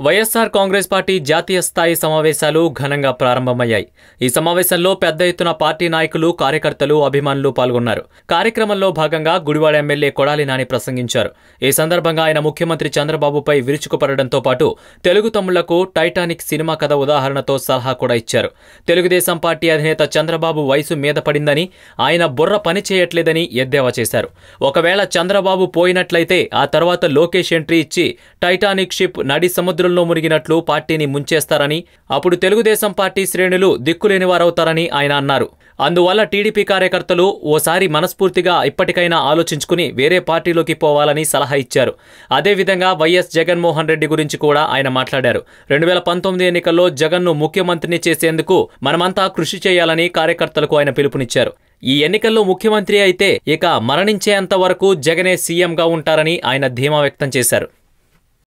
YSR Congress party జాతీయ స్థాయి సమావేశాలు ఘనంగా ప్రారంభమయ్యాయి. ఈ సమావేశంలో పెద్ద ఎత్తున పార్టీ నాయకులు కార్యకర్తలు అభిమానులు పాల్గొన్నారు. కార్యక్రమంలో భాగంగా గుడివాడ ఎమ్మెల్యే కొడాలి నాని ప్రసంగించారు. ఈ సందర్భంగా ఆయన ముఖ్యమంత్రి చంద్రబాబుపై విరుచుకుపడడంతో పాటు తెలుగు తమ్ముళ్ళకు టైటానిక్ సినిమా కథ ఉదాహరణతో సలహా కూడా ఇచ్చారు. తెలుగుదేశం పార్టీ అధినేత చంద్రబాబు వయసు మీద పడిందని ఆయన బుర్ర పని చేయట్లేదని ఎద్దేవా చేశారు. ఒకవేళ చంద్రబాబు పోయినట్లయితే ఆ తర్వాత లోకేష్ ఎంట్రీ ఇచ్చి టైటానిక్ షిప్ నడి సముద్రంలో మునిగినట్లు పార్టీని ముంచేస్తారని అప్పుడు తెలుగుదేశం పార్టీ శ్రేణులు దిక్కులేని వారవుతారని ఆయన అన్నారు. అందువల్ల టీడీపీ కార్యకర్తలు ఓసారి మనస్ఫూర్తిగా ఇప్పటికైనా ఆలోచించుకుని వేరే పార్టీలోకి పోవాలని సలహా ఇచ్చారు. అదేవిధంగా వైఎస్ జగన్మోహన్ రెడ్డి గురించి కూడా ఆయన మాట్లాడారు. రెండు వేల పంతొమ్మిది ఎన్నికల్లో జగన్ను ముఖ్యమంత్రిని చేసేందుకు మనమంతా కృషి చేయాలని కార్యకర్తలకు ఆయన పిలుపునిచ్చారు. ఈ ఎన్నికల్లో ముఖ్యమంత్రి అయితే ఇక మరణించేంత వరకు జగనే సీఎంగా ఉంటారని ఆయన ధీమా వ్యక్తం చేశారు.